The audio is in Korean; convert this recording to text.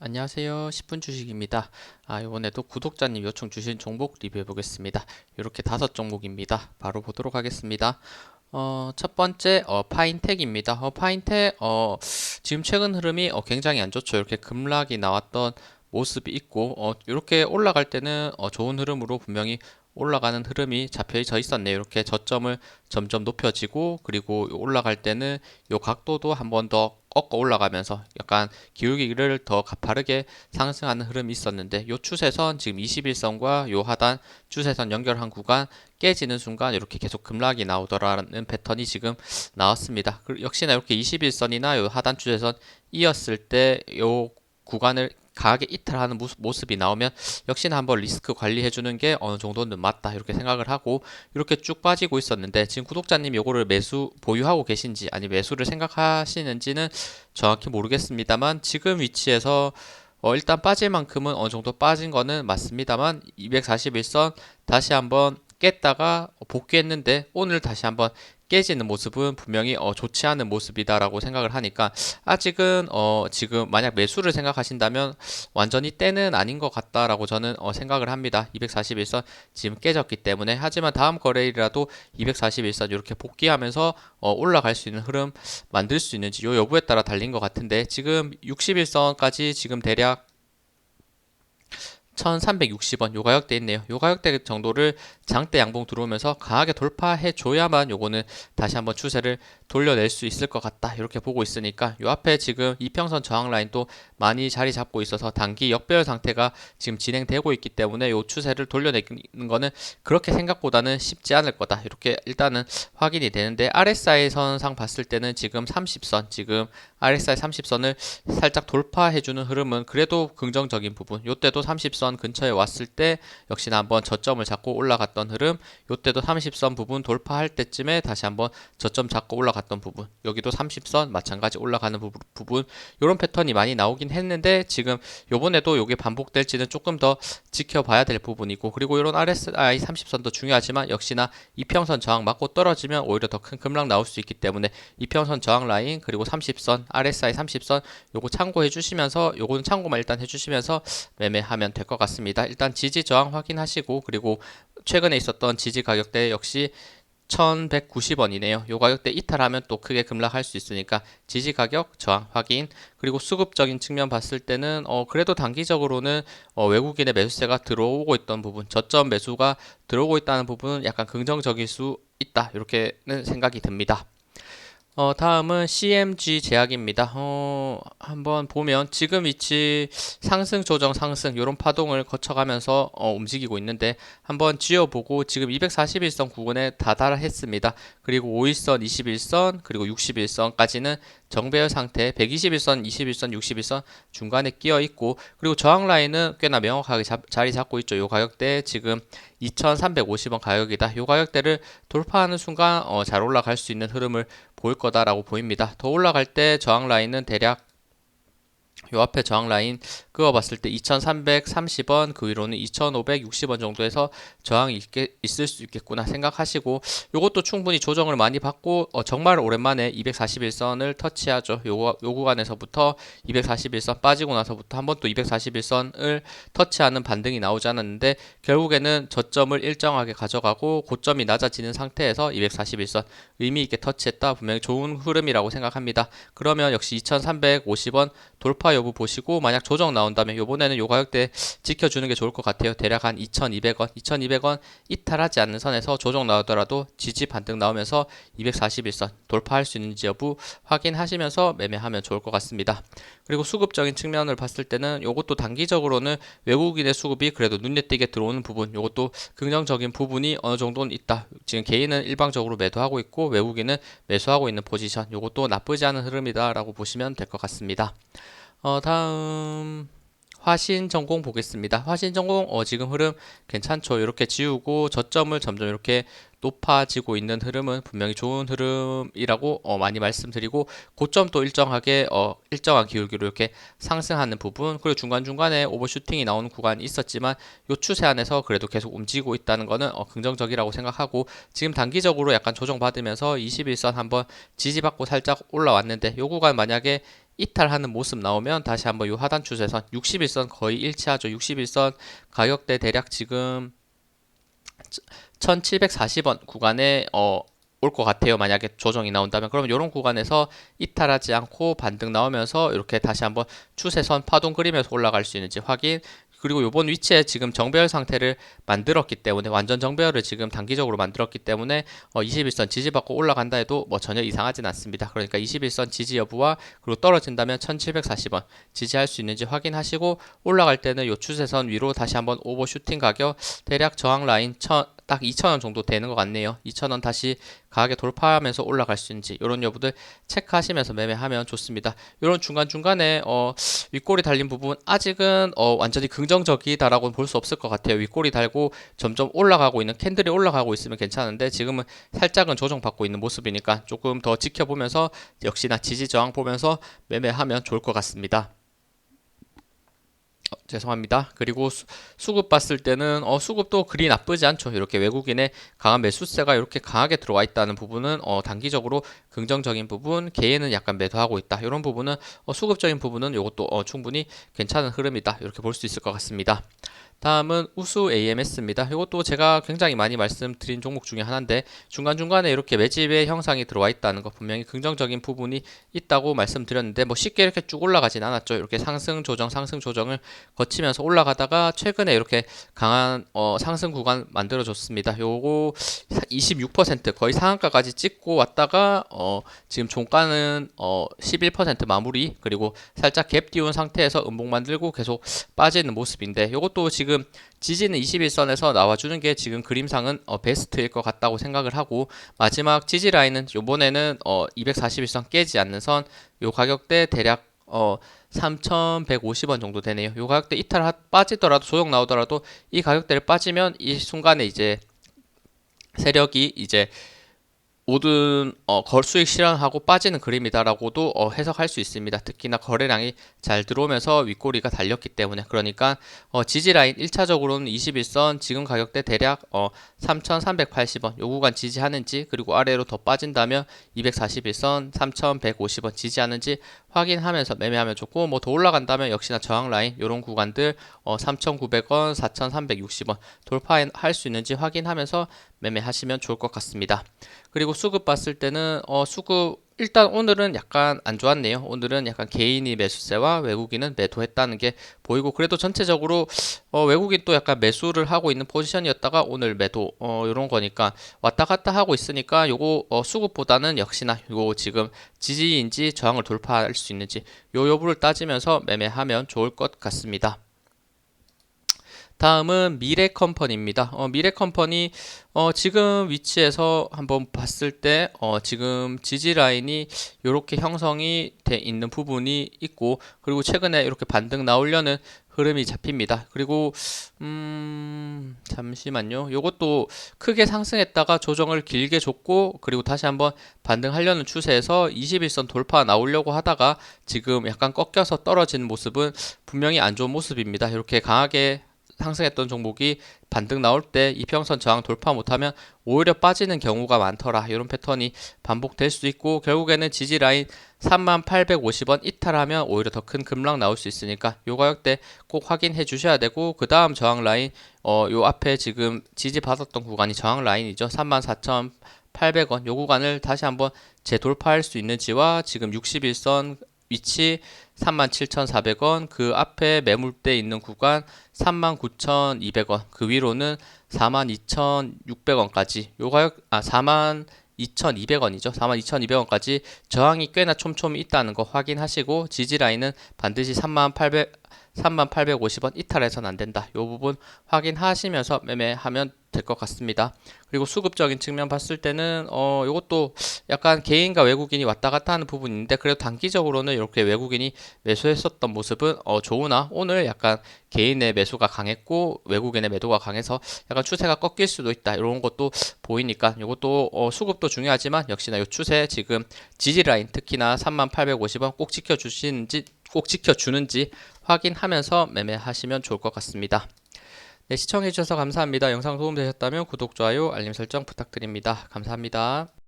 안녕하세요. 10분 주식입니다. 아, 이번에도 구독자님 요청 주신 종목 리뷰해 보겠습니다. 이렇게 다섯 종목입니다. 바로 보도록 하겠습니다. 어, 첫 번째, 어, 파인텍입니다. 어, 파인텍, 어, 지금 최근 흐름이 어, 굉장히 안 좋죠. 이렇게 급락이 나왔던 모습이 있고, 어, 이렇게 올라갈 때는 어, 좋은 흐름으로 분명히 올라가는 흐름이 잡혀져 있었네요. 이렇게 저점을 점점 높여지고, 그리고 올라갈 때는 요 각도도 한 번 더 꺾어 올라가면서 약간 기울기를 더 가파르게 상승하는 흐름이 있었는데 요 추세선 지금 21선과 요 하단 추세선 연결한 구간 깨지는 순간 이렇게 계속 급락이 나오더라는 패턴이 지금 나왔습니다. 그 역시나 이렇게 21선이나 요 하단 추세선 이었을 때 요 구간을 강하게 이탈하는 모습, 이 나오면 역시나 한번 리스크 관리해주는 게 어느 정도는 맞다 이렇게 생각을 하고 이렇게 쭉 빠지고 있었는데 지금 구독자님 요거를 매수 보유하고 계신지 아니 매수를 생각하시는지는 정확히 모르겠습니다만 지금 위치에서 어, 일단 빠질 만큼은 어느 정도 빠진 거는 맞습니다만 241선 다시 한번 깼다가 복귀했는데 오늘 다시 한번 깨지는 모습은 분명히 어, 좋지 않은 모습이다라고 생각을 하니까 아직은 어, 지금 만약 매수를 생각하신다면 완전히 때는 아닌 것 같다라고 저는 어, 생각을 합니다. 241선 지금 깨졌기 때문에 하지만 다음 거래일이라도 241선 이렇게 복귀하면서 어, 올라갈 수 있는 흐름 만들 수 있는지 요 여부에 따라 달린 것 같은데 지금 61선까지 지금 대략 1360원 요 가격대 있네요. 요 가격대 정도를 장대 양봉 들어오면서 강하게 돌파해 줘야만 요거는 다시 한번 추세를 돌려낼 수 있을 것 같다. 이렇게 보고 있으니까 요 앞에 지금 이평선 저항 라인도 많이 자리 잡고 있어서 단기 역배열 상태가 지금 진행되고 있기 때문에 요 추세를 돌려내는 거는 그렇게 생각보다는 쉽지 않을 거다. 이렇게 일단은 확인이 되는데 RSI 선상 봤을 때는 지금 30선 지금 RSI 30선을 살짝 돌파해 주는 흐름은 그래도 긍정적인 부분. 요때도 30선 30선 근처에 왔을 때 역시나 한번 저점을 잡고 올라갔던 흐름 요때도 30선 부분 돌파할 때쯤에 다시 한번 저점 잡고 올라갔던 부분 여기도 30선 마찬가지 올라가는 부분, 부분 이런 패턴이 많이 나오긴 했는데 지금 요번에도 요게 반복될지는 조금 더 지켜봐야 될 부분이고 그리고 이런 RSI 30선도 중요하지만 역시나 이평선 저항 맞고 떨어지면 오히려 더 큰 급락 나올 수 있기 때문에 이평선 저항 라인 그리고 30선 RSI 30선 요거 참고해 주시면서 요거는 참고만 일단 해 주시면서 매매하면 될 것 같습니다. 같습니다. 일단 지지 저항 확인하시고 그리고 최근에 있었던 지지 가격대 역시 1190원이네요. 요 가격대 이탈하면 또 크게 급락할 수 있으니까 지지 가격 저항 확인 그리고 수급적인 측면 봤을 때는 어 그래도 단기적으로는 어 외국인의 매수세가 들어오고 있던 부분 저점 매수가 들어오고 있다는 부분은 약간 긍정적일 수 있다 이렇게는 생각이 듭니다. 어, 다음은 CMG 제약입니다. 어, 한번 보면 지금 위치 상승 조정 상승 이런 파동을 거쳐가면서 어, 움직이고 있는데 한번 지어보고 지금 241선 구간에 다달했습니다. 그리고 5일선, 21선, 그리고 61선까지는 정배열 상태 121선, 21선, 61선 중간에 끼어 있고 그리고 저항 라인은 꽤나 명확하게 잡, 자리 잡고 있죠. 요 가격대 지금 2,350원 가격이다. 요 가격대를 돌파하는 순간 어, 잘 올라갈 수 있는 흐름을 보일 거다라고 보입니다. 더 올라갈 때 저항 라인은 대략 요 앞에 저항 라인 그어봤을 때 2330원 그 위로는 2560원 정도에서 저항이 있게, 있을 수 있겠구나 생각하시고 요것도 충분히 조정을 많이 받고 어, 정말 오랜만에 241선을 터치하죠. 요, 요 구간에서부터 241선 빠지고 나서부터 한번 또 241선을 터치하는 반등이 나오지 않았는데 결국에는 저점을 일정하게 가져가고 고점이 낮아지는 상태에서 241선 의미 있게 터치했다 분명히 좋은 흐름이라고 생각합니다. 그러면 역시 2350원 돌파 여부 보시고 만약 조정 나온다면 요번에는 요 가격대 지켜주는 게 좋을 것 같아요. 대략 한 2200원, 2200원 이탈하지 않는 선에서 조정 나오더라도 지지 반등 나오면서 241선 돌파할 수 있는지 여부 확인하시면서 매매하면 좋을 것 같습니다. 그리고 수급적인 측면을 봤을 때는 요것도 단기적으로는 외국인의 수급이 그래도 눈에 띄게 들어오는 부분 요것도 긍정적인 부분이 어느 정도는 있다. 지금 개인은 일방적으로 매도하고 있고 외국인은 매수하고 있는 포지션 요것도 나쁘지 않은 흐름이다라고 보시면 될 것 같습니다. 어, 다음 화신 전공 보겠습니다. 화신 전공 어, 지금 흐름 괜찮죠. 이렇게 지우고 저점을 점점 이렇게 높아지고 있는 흐름은 분명히 좋은 흐름이라고 어, 많이 말씀드리고 고점도 일정하게 어, 일정한 기울기로 이렇게 상승하는 부분 그리고 중간중간에 오버슈팅이 나오는 구간이 있었지만 요 추세 안에서 그래도 계속 움직이고 있다는 것은 어, 긍정적이라고 생각하고 지금 단기적으로 약간 조정받으면서 21선 한번 지지받고 살짝 올라왔는데 요 구간 만약에 이탈하는 모습 나오면 다시 한번 요 하단 추세선 61선 거의 일치하죠. 61선 가격대 대략 지금 1740원 구간에 어, 올 것 같아요. 만약에 조정이 나온다면 그러면 이런 구간에서 이탈하지 않고 반등 나오면서 이렇게 다시 한번 추세선 파동 그리면서 올라갈 수 있는지 확인 그리고 요번 위치에 지금 정배열 상태를 만들었기 때문에 완전 정배열을 지금 단기적으로 만들었기 때문에 어 21선 지지받고 올라간다 해도 뭐 전혀 이상하진 않습니다. 그러니까 21선 지지 여부와 그리고 떨어진다면 1740원 지지할 수 있는지 확인하시고 올라갈 때는 요 추세선 위로 다시 한번 오버슈팅 가격 대략 저항 라인 1000, 딱 2,000원 정도 되는 것 같네요. 2,000원 다시 가격에 돌파하면서 올라갈 수 있는지 이런 여부들 체크하시면서 매매하면 좋습니다. 이런 중간중간에 어, 윗꼬리 달린 부분 아직은 어, 완전히 긍정적이다라고 볼 수 없을 것 같아요. 윗꼬리 달고 점점 올라가고 있는 캔들이 올라가고 있으면 괜찮은데 지금은 살짝은 조정받고 있는 모습이니까 조금 더 지켜보면서 역시나 지지 저항 보면서 매매하면 좋을 것 같습니다. 어, 죄송합니다. 그리고 수, 수급 봤을 때는 어, 수급도 그리 나쁘지 않죠. 이렇게 외국인의 강한 매수세가 이렇게 강하게 들어와 있다는 부분은 어, 단기적으로 긍정적인 부분, 개인은 약간 매도하고 있다. 이런 부분은 어, 수급적인 부분은 이것도 어, 충분히 괜찮은 흐름이다. 이렇게 볼 수 있을 것 같습니다. 다음은 우수 AMS입니다. 이것도 제가 굉장히 많이 말씀드린 종목 중에 하나인데 중간중간에 이렇게 매집의 형상이 들어와 있다는 거 분명히 긍정적인 부분이 있다고 말씀드렸는데 뭐 쉽게 이렇게 쭉 올라가진 않았죠. 이렇게 상승 조정 상승 조정을 거치면서 올라가다가 최근에 이렇게 강한 어, 상승 구간 만들어 줬습니다. 요거 26% 거의 상한가까지 찍고 왔다가 어, 지금 종가는 어, 11% 마무리 그리고 살짝 갭 띄운 상태에서 음봉 만들고 계속 빠지는 모습인데 요것도 지금 지금 지지는 21선에서 나와주는 게 지금 그림상은 어, 베스트일 것 같다고 생각을 하고 마지막 지지 라인은 요번에는 어, 241선 깨지 않는 선 요 가격대 대략 어 3,150원 정도 되네요. 요 가격대 이탈 빠지더라도 조정 나오더라도 이 가격대를 빠지면 이 순간에 이제 세력이 이제 모든 어, 걸 수익 실현하고 빠지는 그림이다라고도 어, 해석할 수 있습니다. 특히나 거래량이 잘 들어오면서 윗꼬리가 달렸기 때문에 그러니까 어, 지지 라인 1차적으로는 21선 지금 가격대 대략 어, 3,380원 요 구간 지지하는지 그리고 아래로 더 빠진다면 241선 3,150원 지지하는지 확인하면서 매매하면 좋고 뭐 더 올라간다면 역시나 저항 라인 이런 구간들 어, 3,900원 4,360원 돌파할 수 있는지 확인하면서 매매하시면 좋을 것 같습니다. 그리고 수급 봤을 때는 어 수급 일단 오늘은 약간 안 좋았네요. 오늘은 약간 개인이 매수세와 외국인은 매도했다는 게 보이고 그래도 전체적으로 어 외국인 또 약간 매수를 하고 있는 포지션이었다가 오늘 매도 어 이런 거니까 왔다 갔다 하고 있으니까 요거 어 수급보다는 역시나 요거 지금 지지인지 저항을 돌파할 수 있는지 요 여부를 따지면서 매매하면 좋을 것 같습니다. 다음은 미래 컴퍼니입니다. 어, 미래 컴퍼니 어, 지금 위치에서 한번 봤을 때 어, 지금 지지 라인이 이렇게 형성이 돼 있는 부분이 있고 그리고 최근에 이렇게 반등 나오려는 흐름이 잡힙니다. 그리고 음 잠시만요. 요것도 크게 상승했다가 조정을 길게 줬고 그리고 다시 한번 반등하려는 추세에서 21선 돌파 나오려고 하다가 지금 약간 꺾여서 떨어진 모습은 분명히 안 좋은 모습입니다. 이렇게 강하게 상승했던 종목이 반등 나올 때 이평선 저항 돌파 못하면 오히려 빠지는 경우가 많더라. 이런 패턴이 반복될 수 있고 결국에는 지지 라인 3850원 이탈하면 오히려 더 큰 급락 나올 수 있으니까 요 가격대 꼭 확인해 주셔야 되고 그 다음 저항 라인 어요 앞에 지금 지지 받았던 구간이 저항 라인이죠. 34,800원 요 구간을 다시 한번 재돌파할 수 있는지와 지금 61선 위치 37,400원, 그 앞에 매물대 있는 구간 39,200원, 그 위로는 42,600원까지. 요 가격 아 42,200원이죠. 42,200원까지 저항이 꽤나 촘촘히 있다는 거 확인하시고 지지 라인은 반드시 38,800 3850원 이탈해서는 안 된다. 이 부분 확인하시면서 매매하면 될 것 같습니다. 그리고 수급적인 측면 봤을 때는 어 이것도 약간 개인과 외국인이 왔다 갔다 하는 부분인데 그래도 단기적으로는 이렇게 외국인이 매수했었던 모습은 어 좋으나 오늘 약간 개인의 매수가 강했고 외국인의 매도가 강해서 약간 추세가 꺾일 수도 있다. 이런 것도 보이니까 이것도 어 수급도 중요하지만 역시나 이 추세 지금 지지 라인 특히나 3850원 꼭 지켜 주시는지 꼭 지켜주는지 확인하면서 매매하시면 좋을 것 같습니다. 네, 시청해주셔서 감사합니다. 영상 도움되셨다면 구독, 좋아요, 알림 설정 부탁드립니다. 감사합니다.